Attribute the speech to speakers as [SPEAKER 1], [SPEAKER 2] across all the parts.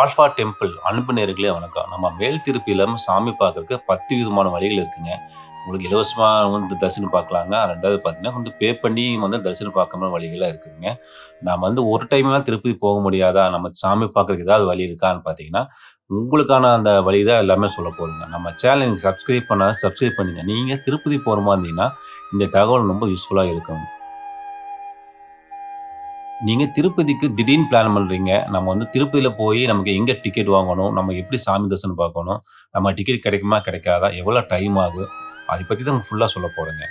[SPEAKER 1] Alpha temple அன்பு நேர்களே வணக்கம். நம்ம மேல் திருப்பியில் சாமி பார்க்கறதுக்கு பத்து விதமான வழிகள் இருக்குங்க. உங்களுக்கு இலவசமாக வந்து தரிசனம் பார்க்கலாங்க. ரெண்டாவது பார்த்தீங்கன்னா வந்து பே பண்ணி வந்து தரிசனம் பார்க்குற வழிகளாக இருக்குதுங்க. நாம் வந்து ஒரு டைம்லாம் திருப்பதி போக முடியாதா? நம்ம சாமி பார்க்குறதுக்கு ஏதாவது வழி இருக்கான்னு பார்த்தீங்கன்னா உங்களுக்கான அந்த வழி தான் எல்லாமே சொல்ல போகிறோங்க நம்ம சேனல் நீங்கள் சப்ஸ்கிரைப் பண்ணாத சப்ஸ்கிரைப் பண்ணுங்க. நீங்கள் திருப்பதி போகிற மாதிரி இருந்தீங்கன்னா இந்த தகவல் ரொம்ப யூஸ்ஃபுல்லாக இருக்கும். நீங்கள் திருப்பதிக்கு திடீர்னு பிளான் பண்ணுறீங்க நம்ம வந்து திருப்பதியில் போய் நமக்கு எங்கே டிக்கெட் வாங்கணும்? நம்ம எப்படி சாமி தரிசனம் பார்க்கணும்? நம்ம டிக்கெட் கிடைக்குமா? கிடைக்காதா? எவ்வளோ டைம் ஆகும்? அதை பற்றி தான் ஃபுல்லாக சொல்ல போகிறேங்க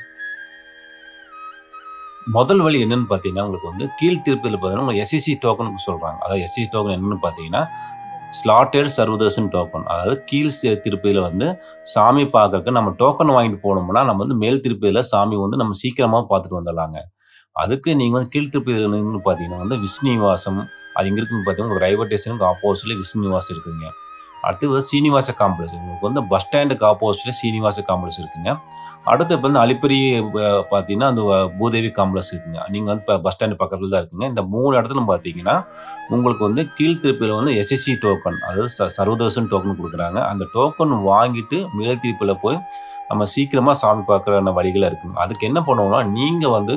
[SPEAKER 1] முதல் வழி என்னன்னு பார்த்தீங்கன்னா உங்களுக்கு வந்து கீழ் திருப்பதியில் பார்த்தீங்கன்னா உங்களுக்கு எஸ்இசி டோக்கனுக்கு சொல்கிறாங்க அதாவது எஸ்எஸ்சி டோக்கன் என்னன்னு பார்த்தீங்கன்னா ஸ்லாட்டட் சர்வதர்ஷன் டோக்கன் அதாவது கீழ் திருப்பதியில் வந்து சாமி பார்க்கறதுக்கு நம்ம டோக்கன் வாங்கிட்டு போனோம்னா நம்ம வந்து மேல் திருப்பதியில் சாமி வந்து நம்ம சீக்கிரமாக பார்த்துட்டு வந்துடலாங்க. அதுக்கு நீங்கள் வந்து கீழ் பார்த்தீங்கன்னா வந்து விஸ்னிவாசம் அது எங்கே இருக்குன்னு பார்த்தீங்கன்னா உங்களுக்கு ரயில்வே ஸ்டேஷனுக்கு ஆப்போசிட்ல விஸ்னிவாசம் இருக்குதுங்க. அடுத்து வந்து சீனிவாச காம்ப்ளெக்ஸ் உங்களுக்கு வந்து பஸ் ஸ்டாண்டுக்கு ஆப்போசிட்ல சீனிவாச காம்ப்ளெக்ஸ் இருக்குங்க. அடுத்து இப்போ வந்து அலிப்பரி பார்த்தீங்கன்னா அந்த பூதேவி காம்ப்ளெக்ஸ் இருக்குங்க. நீங்கள் வந்து இப்போ பஸ் ஸ்டாண்டு பக்கத்தில் தான் இருக்குங்க. இந்த மூணு இடத்துல பார்த்தீங்கன்னா உங்களுக்கு வந்து கீழ்த்திருப்பியில் வந்து எஸ்எஸ்சி டோக்கன் அதாவது ச சர்வதேசன் டோக்கன் கொடுக்குறாங்க. அந்த டோக்கன் வாங்கிட்டு மேல்திருப்பியில் போய் நம்ம சீக்கிரமாக சாமி பார்க்குற வழிகள் இருக்குங்க. அதுக்கு என்ன பண்ணுவோம்னா நீங்கள் வந்து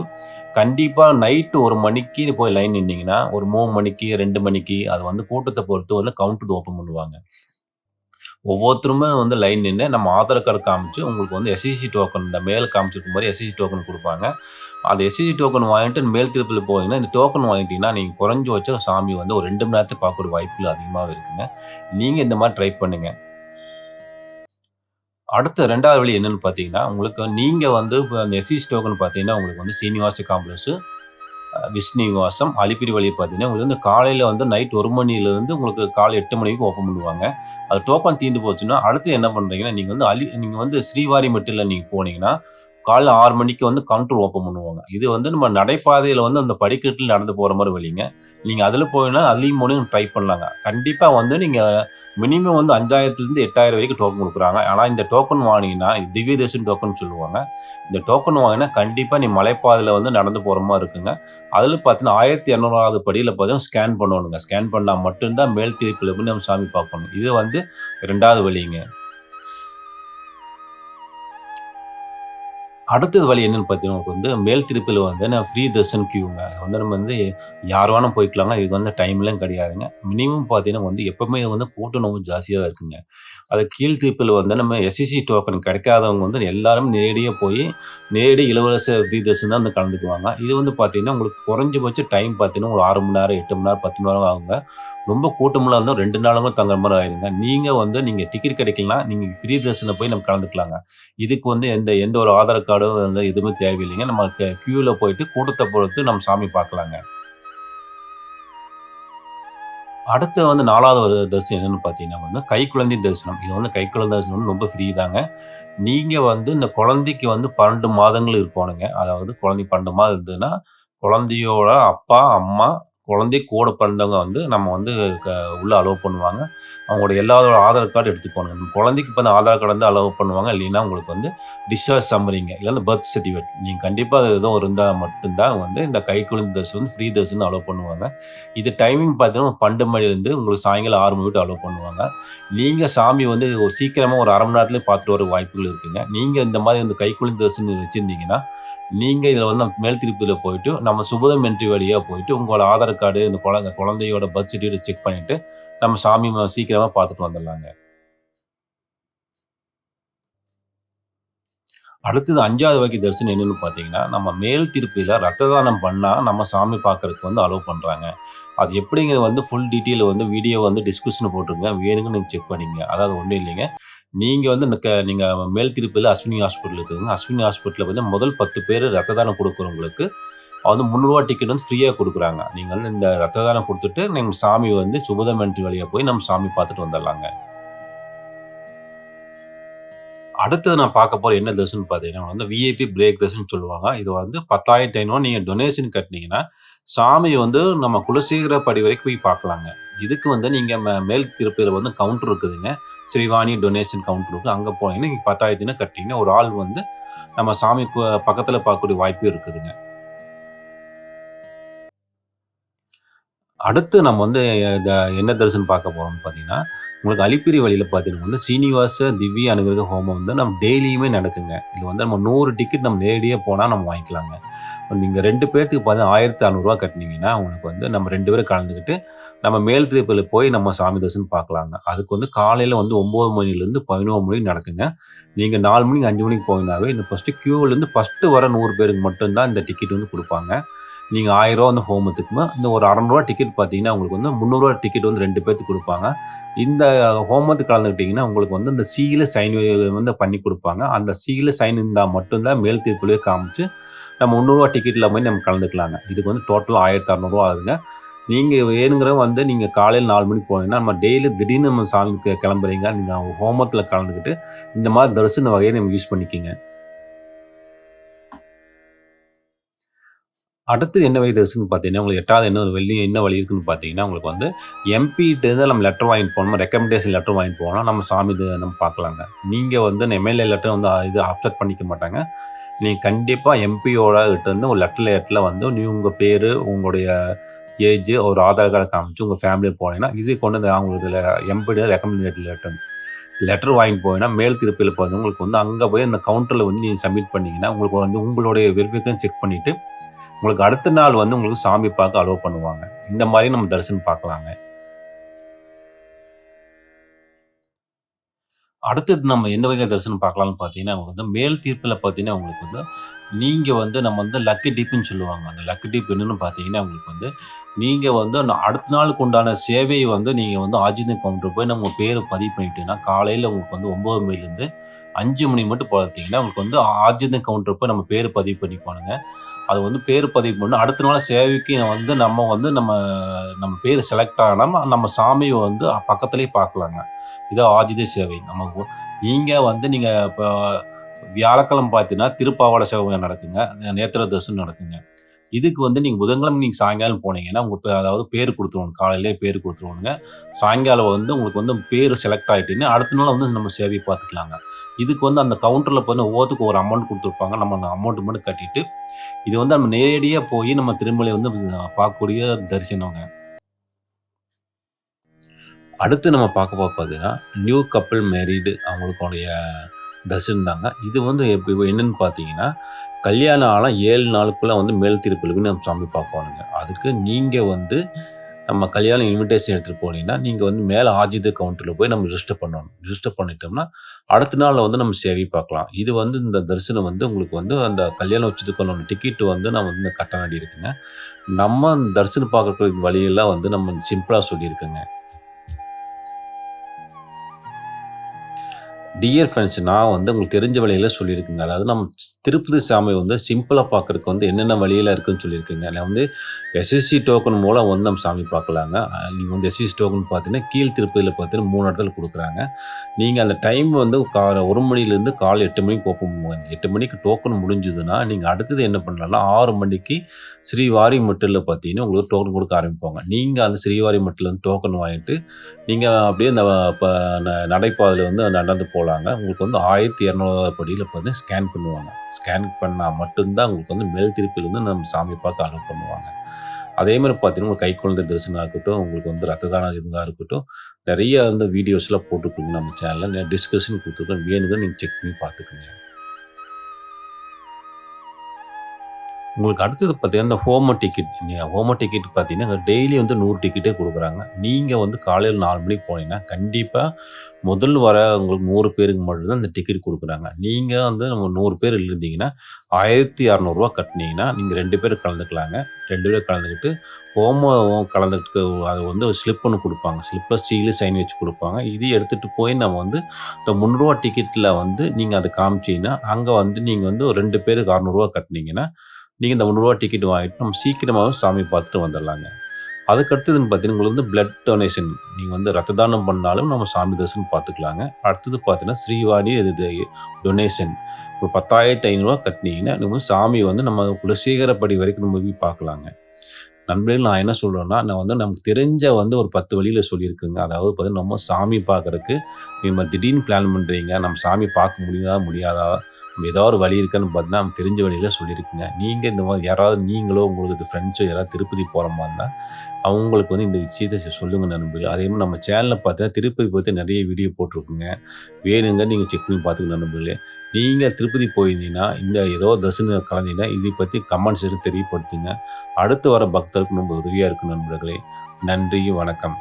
[SPEAKER 1] கண்டிப்பாக நைட்டு ஒரு மணிக்கு போய் லைன் நின்னீங்கன்னா ஒரு மூணு மணிக்கு ரெண்டு மணிக்கு அது வந்து கூட்டத்தை பொறுத்து வந்து கவுண்டர் ஓப்பன் பண்ணுவாங்க. ஒவ்வொருத்தருமே வந்து லைன் நின்று நம்ம ஆதார் கார்டு காமிச்சு உங்களுக்கு வந்து எஸ்சிசி டோக்கன் இந்த மேல் காமிச்சிருக்கும் மாதிரி எஸ்சிசி டோக்கன் கொடுப்பாங்க. அந்த எஸ்சிசி டோக்கன் வாங்கிட்டு மேல் திருப்பில் போனீங்கன்னா இந்த டோக்கன் வாங்கிட்டீங்கன்னா நீங்கள் குறைஞ்சி வச்ச சாமி வந்து ஒரு ரெண்டு மணி நேரத்துக்கு பார்க்கக்கூடிய வாய்ப்புகள் அதிகமாக இருக்குங்க. நீங்கள் இந்த மாதிரி ட்ரை பண்ணுங்க. அடுத்த ரெண்டாவது வழி என்னன்னு பார்த்தீங்கன்னா உங்களுக்கு நீங்கள் வந்து இப்போ அந்த எஸ்சிசி டோக்கன் பார்த்தீங்கன்னா உங்களுக்கு வந்து சீனிவாச காம்ப்ளெக்ஸு விஷ்ணுநிவாசம் அலிப்பிரி வழி பார்த்தீங்கன்னா உங்களுக்கு வந்து காலையில் வந்து நைட் ஒரு மணிலேருந்து உங்களுக்கு காலை எட்டு மணிக்கு ஓப்பன் பண்ணுவாங்க. அது டோக்கன் தீர்ந்து போச்சுன்னா அடுத்து என்ன பண்ணுறீங்கன்னா நீங்கள் வந்து அலி நீங்கள் வந்து ஸ்ரீவாரி மெட்டில் நீங்கள் போனீங்கன்னா காலைல ஆறு மணிக்கு வந்து கவுண்டர் ஓப்பன் பண்ணுவாங்க. இது வந்து நம்ம நடைபாதையில் வந்து அந்த படிக்கட்டில் நடந்து போகிற மாதிரி வழிங்க. நீங்கள் அதில் போயினா அதுலேயும் போனீங்க ட்ரை பண்ணலாங்க. கண்டிப்பாக வந்து நீங்கள் மினிமம் வந்து அஞ்சாயிரத்துலேருந்து எட்டாயிரம் வரைக்கும் டோக்கன் கொடுக்குறாங்க. ஆனால் இந்த டோக்கன் வாங்கினீங்கன்னா திவ்ய தேசம் டோக்கன் சொல்லுவாங்க. இந்த டோக்கன் வாங்கினா கண்டிப்பாக நீ மலைப்பாதையில் வந்து நடந்து போகிற மாதிரி இருக்குங்க. அதில் பார்த்தீங்கன்னா ஆயிரத்தி இரநூறாவது படியில் பார்த்தீங்கன்னா ஸ்கேன் பண்ணணுங்க. ஸ்கேன் பண்ணால் மட்டும்தான் மேல் திருப்பில் நம்ம சாமி பார்க்கணும். இது வந்து ரெண்டாவது வழிங்க. அடுத்தது வழி என்னன்னு பார்த்தீங்கன்னா உங்களுக்கு வந்து மேல் திருப்பில் வந்து நான் ஃப்ரீ தர்ஷன் கியூங்க அது வந்து நம்ம வந்து யார் வேணால் போய்க்கலாங்க இதுக்கு வந்து டைம்லாம் கிடையாதுங்க. மினிமம் பார்த்தீங்கன்னா வந்து எப்பவுமே வந்து கூட்டம் ரொம்ப ஜாஸ்தியாக தான் இருக்குங்க. அது கீழ் திருப்பில் வந்து நம்ம எஸ்சிசி டோக்கன் கிடைக்காதவங்க வந்து எல்லாரும் நேரடியாக போய் நேரடி இலவச ஃப்ரீ தர்ஷன் தான் வந்து கலந்துக்குவாங்க. இது வந்து பார்த்தீங்கன்னா உங்களுக்கு குறைஞ்சபட்ச டைம் பார்த்தீங்கன்னா ஒரு ஆறு மணி நேரம் எட்டு மணி நேரம் பத்து மணி நேரம் ஆகுங்க. ரொம்ப கூட்டமெல்லாம் இருந்தால் ரெண்டு நாளுமே தங்குற மாதிரி ஆயிருங்க. நீங்கள் வந்து நீங்கள் டிக்கெட் கிடைக்கலனா நீங்கள் ஃப்ரீ தர்ஷனை போய் நம்ம கலந்துக்கலாங்க. இதுக்கு வந்து எந்த எந்த ஒரு ஆதார் கார்டு வந்து எதுவுமே தேவையில்லைங்க. நம்ம க்யூவில் போயிட்டு கூட்டத்தை பொறுத்து நம்ம சாமி பார்க்கலாங்க. அடுத்த வந்து நாலாவது தரிசனம் என்னன்னு பார்த்தீங்கன்னா வந்து கைக்குழந்தை தரிசனம். இது வந்து கைக்குழந்தை தரிசனம் வந்து ரொம்ப ஃப்ரீ தாங்க. நீங்கள் வந்து இந்த குழந்தைக்கு வந்து பன்னெண்டு மாதங்கள் இருக்கணுங்க. அதாவது குழந்தை பன்னெண்டு மாதம் இருந்ததுன்னா குழந்தையோட அப்பா அம்மா குழந்தை கூட பிறந்தவங்க வந்து நம்ம வந்து க உள்ளே அலோவ் பண்ணுவாங்க. அவங்களோட எல்லாரோட ஆதார் கார்டு எடுத்துக்கோங்க. குழந்தைக்கு இப்போ அந்த ஆதார் கார்டு வந்து அலோவ் பண்ணுவாங்க. இல்லைன்னா உங்களுக்கு வந்து டிஸ்சார்ஜ் சம்மரிங்க இல்லைன்னா பர்த் சர்டிஃபிகேட் நீங்கள் கண்டிப்பாக அது எதுவும் இருந்தால் மட்டும்தான் வந்து இந்த கை குழந்தை தர்ஸ் வந்து ஃப்ரீ தர்சனம் அலோவ் பண்ணுவாங்க. இது டைமிங் பார்த்தீங்கன்னா பன்னெண்டு மணிலேருந்து உங்களுக்கு சாயங்காலம் ஆறு மணி விட்டு அலோவ் பண்ணுவாங்க. நீங்கள் சாமி வந்து ஒரு சீக்கிரமாக ஒரு அரை மணி நேரத்துலேயே பார்த்துட்டு வர வாய்ப்புகள் இருக்குங்க. நீங்கள் இந்த மாதிரி வந்து கை குழந்தை தர்சனம் வச்சுருந்தீங்கன்னா நீங்கள் இதில் வந்து நம்ம மேல் திருப்பியில் போயிட்டு நம்ம சுபதம் என்ட்ரி வழியாக போயிட்டு உங்களோட ஆதார் கார்டு இந்த குழந்தை குழந்தையோட பர்த் சர்டிஃபிகேட் செக் பண்ணிவிட்டு நம்ம சாமி சீக்கிரமாக பார்த்துட்டு வந்துடலாங்க. அடுத்தது அஞ்சாவது வகை தரிசனம் என்னென்னு பார்த்தீங்கன்னா நம்ம மேல் திருப்பியில் ரத்த தானம் பண்ணால் நம்ம சாமி பார்க்கறதுக்கு வந்து அலோவ் பண்ணுறாங்க அது எப்படிங்கிறது வந்து ஃபுல் டீட்டெயில் வந்து வீடியோ வந்து டிஸ்கிரிப்ஷன் போட்டிருங்க வேணுங்கன்னு நீங்கள் செக் பண்ணிங்க அதாவது ஒன்றும் இல்லைங்க. நீங்கள் வந்து இந்த க நீங்கள் மேல் திருப்பியில் அஸ்வினி ஹாஸ்பிட்டல் இருக்குதுங்க அஸ்வினி ஹாஸ்பிட்டலில் வந்து முதல் பத்து பேர் ரத்த தானம் கொடுக்குறவங்களுக்கு வந்து முந்நூறுரூவா டிக்கெட் வந்து ஃப்ரீயாக கொடுக்குறாங்க. நீங்கள் வந்து இந்த ரத்த தானம் கொடுத்துட்டு நீங்கள் சாமி வந்து சுபதம் என்ட்ரி வழியாக போய் நம்ம சாமி பார்த்துட்டு வந்துடலாங்க. அடுத்தது நான் பார்க்க போகிற என்ன தசுன்னு பார்த்தீங்கன்னா வந்து விஐபி பிரேக் தர்சனம் சொல்லுவாங்க. இது வந்து பத்தாயிரத்தி ஐநூறு நீங்கள் டொனேஷன் கட்டினீங்கன்னா சாமி வந்து நம்ம குலசேகர படி வரைக்கும் போய் பார்க்கலாங்க. இதுக்கு வந்து நீங்கள் மேல் திருப்பியில் வந்து கவுண்டர் இருக்குதுங்க. ஸ்ரீவாணி டொனேஷன் கவுண்டர் இருக்குது அங்கே போனீங்கன்னா நீங்கள் பத்தாயிரத்தின்னு கட்டிங்கன்னா ஒரு ஆள் வந்து நம்ம சாமி பக்கத்தில் பார்க்கக்கூடிய வாய்ப்பு இருக்குதுங்க அடுத்து நம்ம வந்து என்ன தரிசனம் பார்க்க போகிறோம்னு பார்த்தீங்கன்னா, உங்களுக்கு அலிப்பிரி வழியில் பார்த்தீங்கன்னா வந்து சீனிவாச திவ்ய அனுகிரக ஹோமம் வந்து நம்ம டெய்லியுமே நடக்குங்க. இது வந்து நம்ம நூறு டிக்கெட் நம்ம நேரடியாக போனால் நம்ம வாங்கிக்கலாங்க. நீங்கள் ரெண்டு பேர்த்துக்கு பார்த்தீங்கன்னா ஆயிரத்தி அறநூறுவா கட்டினீங்கன்னா உங்களுக்கு வந்து நம்ம ரெண்டு பேரும் கலந்துக்கிட்டு, நம்ம மேல் திருப்பதில போய் நம்ம சாமி தரிசனம் பார்க்கலாங்க. அதுக்கு வந்து காலையில் வந்து ஒம்பது மணிலேருந்து 11 மணி நடக்குங்க. நீங்கள் நாலு மணிக்கு, அஞ்சு மணிக்கு போனீங்கனாவே, இந்த ஃபஸ்ட்டு க்யூவிலேருந்து ஃபஸ்ட்டு வர நூறு பேருக்கு மட்டும்தான் இந்த டிக்கெட் வந்து கொடுப்பாங்க நீங்கள் ஆயிரரூவா வந்து ஹோமத்துக்குமே, இந்த ஒரு அறநூறுவா டிக்கெட் பார்த்தீங்கன்னா, உங்களுக்கு வந்து முந்நூறுரூவா டிக்கெட் வந்து ரெண்டு பேர்த்துக்கு கொடுப்பாங்க இந்த ஹோமத்துக்கு கலந்துக்கிட்டிங்கன்னா உங்களுக்கு வந்து இந்த சீல சைன் வந்து பண்ணி கொடுப்பாங்க அந்த சீல சைன் இருந்தால் மட்டும்தான் மேல் தீர்ப்புலேயே காமிச்சு, நம்ம முந்நூறுரூவா டிக்கெட்டில் போய் நம்ம கலந்துக்கலாங்க. இதுக்கு வந்து டோட்டலாக ஆயிரத்தி அறநூறுவா ஆகுதுங்க. நீங்கள் வேணுங்கிறவங்க வந்து நீங்கள் காலையில் நாலு மணிக்கு போனீங்கன்னா, நம்ம டெய்லி திடீர்னு நம்ம சாமிக்கு கிளம்புறீங்க, நீங்கள் ஹோமத்தில் கலந்துக்கிட்டு, இந்த மாதிரி தரிசன வகையை நம்ம யூஸ் பண்ணிக்கோங்க அடுத்து என்ன வழி தரிசனம்னு பார்த்தீங்கன்னா, உங்களுக்கு எட்டாவது என்ன வழி என்ன வழி இருக்குன்னு பார்த்தீங்கன்னா, உங்களுக்கு வந்து எம்பிகிட்டேருந்து நம்ம லெட்டர் வாங்கிட்டு போனோம். ரெக்கமெண்டேஷன் லெட்டர் வாங்கிட்டு போனால் நம்ம சாமி நம்ம பார்க்கலாங்க. நீங்கள் வந்து எம்எல்ஏ லெட்டர் வந்து இது அப்செட் பண்ணிக்க மாட்டாங்க. நீங்கள் கண்டிப்பாக எம்பியோட கிட்ட இருந்து ஒரு லெட்டர் லெட்டரில் வந்து நீ உங்கள் பேர் உங்களுடைய ஏஜ், ஒரு ஆதார் கார்டு காமிச்சு உங்கள் ஃபேமிலிய போனீங்கன்னா, இது கொண்டு வந்து அவங்களுக்கு எம்பியோட ரெக்கமெண்டேட் லெட்டர் லெட்டர் வாங்கிட்டு போனீங்கன்னா, மேல் திருப்பியில் போகிறது உங்களுக்கு வந்து அங்கே போய் அந்த கவுண்டரில் வந்து நீங்கள் சப்மிட் பண்ணிங்கன்னா உங்களுக்கு வந்து உங்களுடைய வெரிஃபிகேஷன் செக் பண்ணிவிட்டு உங்களுக்கு அடுத்த நாள் வந்து உங்களுக்கு சாமி பார்க்க அலோவ் பண்ணுவாங்க. இந்த மாதிரி நம்ம தரிசனம் பார்க்கலாங்க. அடுத்தது நம்ம எந்த வகை தரிசனம் பார்க்கலாம்னு பார்த்தீங்கன்னா, உங்களுக்கு வந்து மேல் தீர்ப்பில் பார்த்தீங்கன்னா, உங்களுக்கு வந்து நீங்கள் வந்து நம்ம வந்து லக்கு டீப்புன்னு சொல்லுவாங்க. அந்த லக்கு டீப் என்னன்னு பார்த்தீங்கன்னா, உங்களுக்கு வந்து நீங்கள் வந்து அடுத்த நாளுக்கு உண்டான சேவையை வந்து நீங்கள் வந்து ஆஜிதன் கவுண்டர் போய் நம்ம பேரை பதிவு பண்ணிட்டீங்கன்னா, காலையில் உங்களுக்கு வந்து ஒம்பது மணிலேருந்து அஞ்சு மணி மட்டும் பார்த்தீங்கன்னா, உங்களுக்கு வந்து ஆஜிதன் கவுண்டர் போய் நம்ம பேர் பதிவு பண்ணிக்கோணுங்க. அது வந்து பேர் பதிவு பண்ணி அடுத்த நாள் சேவைக்கு வந்து நம்ம வந்து நம்ம நம்ம பேர் செலக்ட் ஆனா, நம்ம சாமியை வந்து பக்கத்துலேயே பார்க்கலாங்க. இதான் ஆஜித சேவை. நமக்கு நீங்கள் வந்து நீங்கள் இப்போ வியாழக்கிழமை பார்த்தீங்கன்னா, திருப்பாவாடை சேவை நடக்குங்க. நேத்திர தரிசனம் நடக்குங்க. இதுக்கு வந்து நீங்க புதன்கிழமை நீங்க சாயங்காலம் போனீங்கன்னா, உங்க அதாவது பேர் கொடுத்துருவோம் காலையிலேயே பேர் குடுத்துருவானுங்க. சாயங்காலம் வந்து உங்களுக்கு வந்து பேர் செலக்ட் ஆயிட்டீங்கன்னா, அடுத்த நாள் வந்து நம்ம சேவை பார்த்துக்கலாங்க. இதுக்கு வந்து அந்த கவுண்டரில் போய் ஒவ்வொருத்துக்கு ஒரு அமௌண்ட் கொடுத்துருப்பாங்க நம்ம அந்த அமௌண்ட் மட்டும் கட்டிட்டு, இது வந்து நம்ம நேரடியாக போய் நம்ம திருமலை வந்து பார்க்கக்கூடிய தரிசனங்க. அடுத்து நம்ம பார்க்க பார்த்தீங்கன்னா, நியூ கப்பிள் மேரிடு அவங்களுடைய தரிசனம் தாங்க. இது வந்து எப்படி என்னன்னு பார்த்தீங்கன்னா, கல்யாணம் ஆனால் ஏழு நாளுக்குள்ளே வந்து மேல் திருப்பதில நம்ம சாமி பார்க்கணுங்க அதுக்கு நீங்கள் வந்து நம்ம கல்யாணம் இன்விடேஷன் எடுத்துகிட்டு போனீங்கன்னா, நீங்கள் வந்து மேலே ஆஜித கவுண்டரில் போய் நம்ம ரிஜிஸ்டர் பண்ணணும். ரிஜிஸ்டர் பண்ணிட்டோம்னா, அடுத்த நாளில் வந்து நம்ம சேவை பார்க்கலாம். இது வந்து இந்த தரிசனம் வந்து உங்களுக்கு வந்து அந்த கல்யாணம் வச்சதுக்கான டிக்கெட்டு வந்து நான் வந்து கட்ட வேண்டியிருக்குங்க. நம்ம தரிசனம் பார்க்கக்கூடிய வழியெல்லாம் வந்து நம்ம சிம்பிளாக சொல்லியிருக்கோங்க டியர் ஃப்ரெண்ட்ஸ் நான் வந்து உங்களுக்கு தெரிஞ்ச வழியில் சொல்லியிருக்கேங்க. அதாவது நம்ம திருப்பதி சாமி வந்து சிம்பிளாக பார்க்கறதுக்கு வந்து என்னென்ன வழியில் இருக்குன்னு சொல்லியிருக்கீங்க நான் வந்து எஸ்எஸ்சி டோக்கன் மூலம் வந்து நம்ம சாமி பார்க்கலாங்க. நீங்கள் வந்து எஸ்எஸ்சி டோக்கன் பார்த்தீங்கன்னா, கீழ் திருப்பதியில் பார்த்தீங்கன்னா மூணு இடத்துல கொடுக்குறாங்க நீங்கள் அந்த டைம் வந்து காலை ஒரு மணிலேருந்து காலை எட்டு மணிக்கு ஓப்பன் எட்டு மணிக்கு டோக்கன் முடிஞ்சதுன்னா, நீங்கள் அடுத்தது என்ன பண்ணலாம்னா, ஆறு மணிக்கு ஸ்ரீவாரி மட்டில் பார்த்தீங்கன்னா, உங்களுக்கு டோக்கன் கொடுக்க ஆரம்பிப்பாங்க. நீங்கள் அந்த ஸ்ரீவாரி மட்டிலேருந்து டோக்கன் வாங்கிட்டு, நீங்கள் அப்படியே இந்த ப நடைபாதையில் வந்து நடந்து போகலாங்க உங்களுக்கு வந்து ஆயிரத்தி 1200 படியில் பார்த்தீங்கன்னா ஸ்கேன் பண்ணுவாங்க. ஸ்கேன் பண்ணால் மட்டும்தான் உங்களுக்கு வந்து மேல் திருப்பதில வந்து நம்ம சாமி பார்க்க அலோவ் பண்ணுவாங்க. அதே மாதிரி பார்த்தீங்கன்னா, உங்களுக்கு கைக்குழந்தை தரிசனம் இருக்கட்டும், உங்களுக்கு வந்து ரத்த தானம் இருந்தால் இருக்கட்டும், நிறைய அந்த வீடியோஸ்லாம் போட்டுருக்கோங்க நம்ம சேனலில் டிஸ்கஷன் கொடுத்துருக்கோம் வேணும்னா நீங்கள் செக் பண்ணி பார்த்துக்கோங்க. உங்களுக்கு அடுத்தது பார்த்தீங்கன்னா, இந்த ஹோம டிக்கெட். நீங்கள் ஹோம டிக்கெட் பார்த்தீங்கன்னா, டெய்லி வந்து நூறு டிக்கெட்டே கொடுக்குறாங்க நீங்கள் வந்து காலையில் நாலு மணிக்கு போனீங்கன்னா, கண்டிப்பாக முதல் வர உங்களுக்கு நூறு பேருக்கு மட்டும்தான் இந்த டிக்கெட் கொடுக்குறாங்க நீங்கள் வந்து நம்ம நூறு பேர் இருந்தீங்கன்னா, ஆயிரத்தி இரநூறுவா கட்டினீங்கன்னா நீங்கள் ரெண்டு பேர் கலந்துக்கலாங்க. ரெண்டு பேர் கலந்துக்கிட்டு, ஹோமம் கலந்துட்டு அது வந்து ஸ்லிப் ஒன்று கொடுப்பாங்க ஸ்லிப்பில் சீலு, சைன் வச்சு கொடுப்பாங்க இது எடுத்துகிட்டு போய் நம்ம வந்து இந்த ரூ. 300 டிக்கெட்ல வந்து நீங்கள் அதை காமிச்சீங்கன்னா, அங்கே வந்து நீங்கள் வந்து ரெண்டு பேருக்கு அறநூறுவா கட்டினீங்கன்னா நீங்கள் இந்த ரூ. 300 டிக்கெட் வாங்கிட்டு நம்ம சீக்கிரமாகவும் சாமி பார்த்துட்டு வந்துடலாங்க அதுக்கடுத்ததுன்னு பார்த்தீங்கன்னா, உங்களுக்கு வந்து பிளட் டொனேஷன். நீங்கள் வந்து ரத்த தானம் பண்ணாலும் நம்ம சாமி தரிசனம் பார்த்துக்கலாங்க. அடுத்தது பார்த்தீங்கன்னா, ஸ்ரீவாணி இது டொனேஷன். ஒரு ரூ. 10,500 கட்டுனீங்கன்னா, நம்ம சாமி வந்து நம்ம குலசேகரப்படி வரைக்கும் நம்ம போய் பார்க்கலாங்க. நண்பர்கள் நான் என்ன சொல்கிறேன்னா நான் வந்து நமக்கு தெரிஞ்ச வந்து ஒரு பத்து வழியில் சொல்லியிருக்குங்க அதாவது பார்த்தீங்கன்னா, நம்ம சாமி பார்க்கறக்கு நம்ம திடீர்னு பிளான் பண்ணுறீங்க நம்ம சாமி பார்க்க முடியாதா முடியாதா? ஏதாவது ஒரு வழி இருக்கான்னு பார்த்தீங்கன்னா நம்ம தெரிஞ்ச வழியில் சொல்லியிருக்குங்க. நீங்கள் இந்த மாதிரி யாராவது நீங்களோ உங்களுக்கு ஃப்ரெண்ட்ஸோ யாராவது திருப்பதி போகிற மாதிரி அவங்களுக்கு வந்து இந்த விஷயத்தை சொல்லுங்கள் சொல்லுங்க நண்பர்கள். அதே மாதிரி நம்ம சேனலில் பார்த்தீங்கன்னா திருப்பதி பற்றி நிறைய வீடியோ போட்டிருக்குங்க. வேணுங்க நீங்கள் செக் பண்ணி பார்த்துக்க நண்பர்களே. நீங்கள் திருப்பதி போயிருந்தீங்கன்னா இந்த ஏதோ தரிசனம் கலந்தீங்கன்னா இதை பற்றி கமெண்ட்ஸ் தெரியப்படுத்துங்க. அடுத்து வர பக்தருக்கு ரொம்ப உதவியாக இருக்கும் நண்பர்களே. நன்றி வணக்கம்.